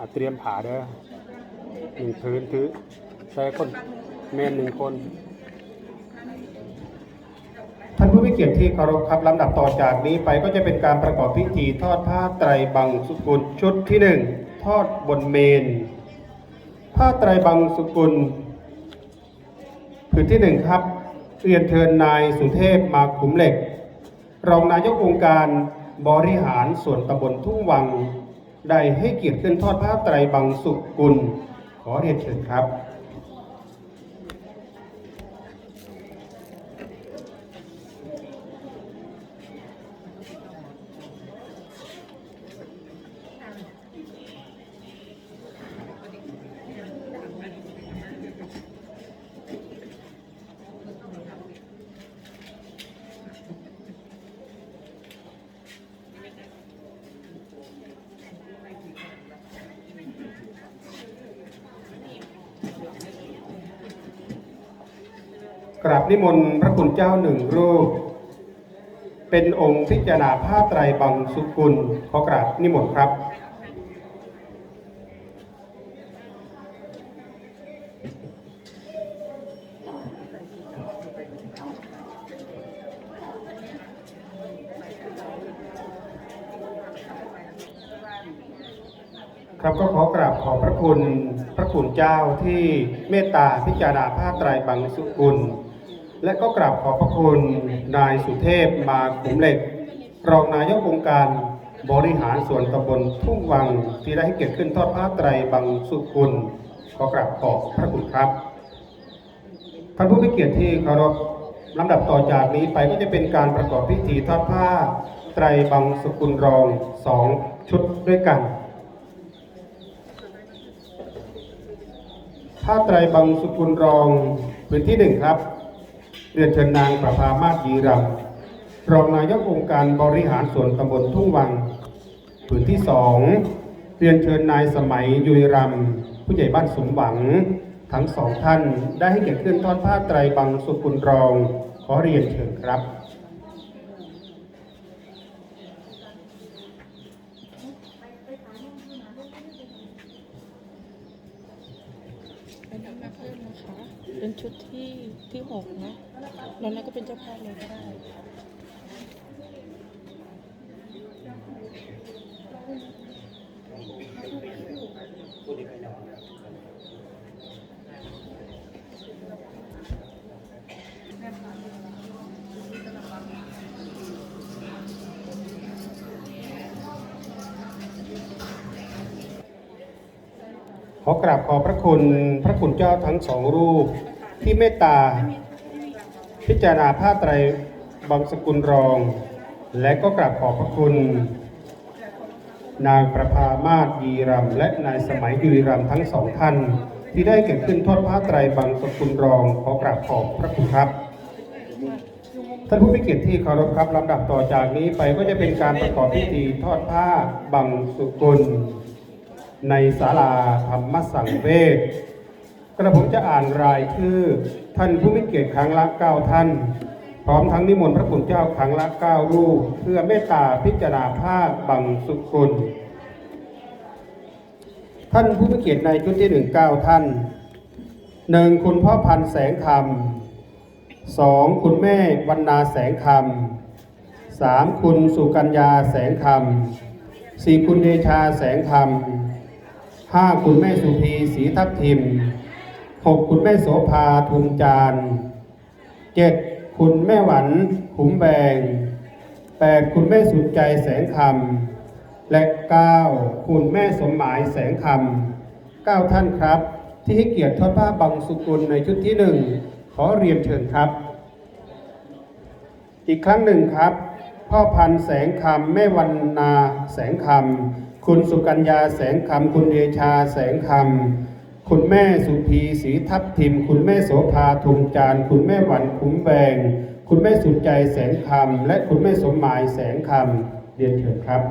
อะเตรียมผ่าเด้อหนึ่งพื้นถือใช้คนแม่นหนึ่งคน ท่านผู้มีเกียรติที่เคารพครับลำดับต่อจากนี้ไปก็จะเป็นการประกอบพิธีทอดผ้าไตรบังสุกุลชุดที่หนึ่งทอดบนเมน ผ้าไตรบังสุกุลผืนที่หนึ่งครับเรียนเชิญนายสุเทพมาขุมเหล็ก รองนายกองค์การบริหารส่วนตำบลทุ่งวัง ได้ให้เกียรติขึ้นทอดผ้าไตรบังสุกุลขอเรียนเชิญครับ กราบนิมนต์พระคุณเจ้าหนึ่งรูป เป็นองค์พิจารณาผ้าไตรบังสุกุลขอกราบนิมนต์ครับครับก็ขอกราบขอบพระคุณพระคุณเจ้าที่เมตตาพิจารณาผ้าไตรบังสุกุล และก็กราบขอบพระคุณนายสุเทพมาขุมเหล็ก รองนายกองค์การบริหารส่วนตำบลทุ่งวัง ที่ได้ให้เกียรติขึ้นทอดผ้าไตรบังสุกุลขอกราบขอบพระคุณครับท่านผู้มีเกียรติที่เคารพลำดับต่อจากนี้ไปก็จะเป็นการประกอบพิธีทอดผ้าไตรบังสุกุลรองสองชุดด้วยกันผ้าไตรบังสุกุลรองพื้นที่หนึ่งครับ เรียนเชิญนางประภามาศยีรำรองนายกองค์การบริหารส่วนตำบลทุ่งวังพื้นที่สองเรียนเชิญนายสมัยยุยรำผู้ใหญ่บ้านสมหวัง ทั้งสองท่านได้ให้เกียรติขึ้นทอดผ้าไตรบังสุกุลรอง ขอเรียนเชิญครับ เป็นเจ้าภาพเพิ่มนะคะ เป็นชุดที่ที่หกนะแล้วนั่นก็เป็นเจ้าภาพเลยก็ได้ อกราบขอพระคุณพระคุณเจ้าทั้งสองรูป ที่เมตตา พิจารณาผ้าไตรบังสกุลรอง และก็กราบขอบพระคุณ นางประภามาศยีรำและนายสมัยยีรำทั้งสองท่านที่ได้เกิดขึ้นทอดผ้าไตรบังสกุลรองขอกราบขอบพระคุณครับท่านผู้มีเกียรติที่เคารพครับลำดับต่อจากนี้ไปก็จะเป็นการประกอบพิธีทอดผ้าบังสุกุล ในศาลาธรรมสังเวชกระผมจะอ่านรายชื่อท่านผู้มีเกียรติครั้งละเก้าท่าน พร้อมทั้งนิมนต์พระคุณเจ้าครั้งละเก้ารูป เพื่อเมตตาพิจารณาผ้าบังสุกุลท่านผู้มีเกียรติในชุดที่หนึ่งเก้าท่านหนึ่งคุณพ่อพันธ์แสงคำสองคุณแม่วรรณาแสงคำสามคุณสุกัญญาแสงคำสี่คุณเดชาแสงคำ ห้าคุณแม่สุพีศรีทับทิมหกคุณแม่โสภาทุมจานเจ็ดคุณแม่หวันขุมแบงแปดคุณแม่สุดใจแสงคำและเก้าคุณแม่สมหมายแสงคำเก้าท่านครับ ที่ให้เกียรติทอดผ้าบังสุกุลในชุดที่หนึ่งขอเรียนเชิญครับ อีกครั้งหนึ่งครับ พ่อพันแสงคำแม่วันนาแสงคำคุณสุกัญญาแสงคำคุณเดชาแสงคำคุณแม่สุพีศรีทับทิม คุณแม่โสภาทุมจานคุณแม่หวันคุ้มแบง คุณแม่สุดใจแสงคำและคุณแม่สมหมายแสงคำเรียนเชิญครับ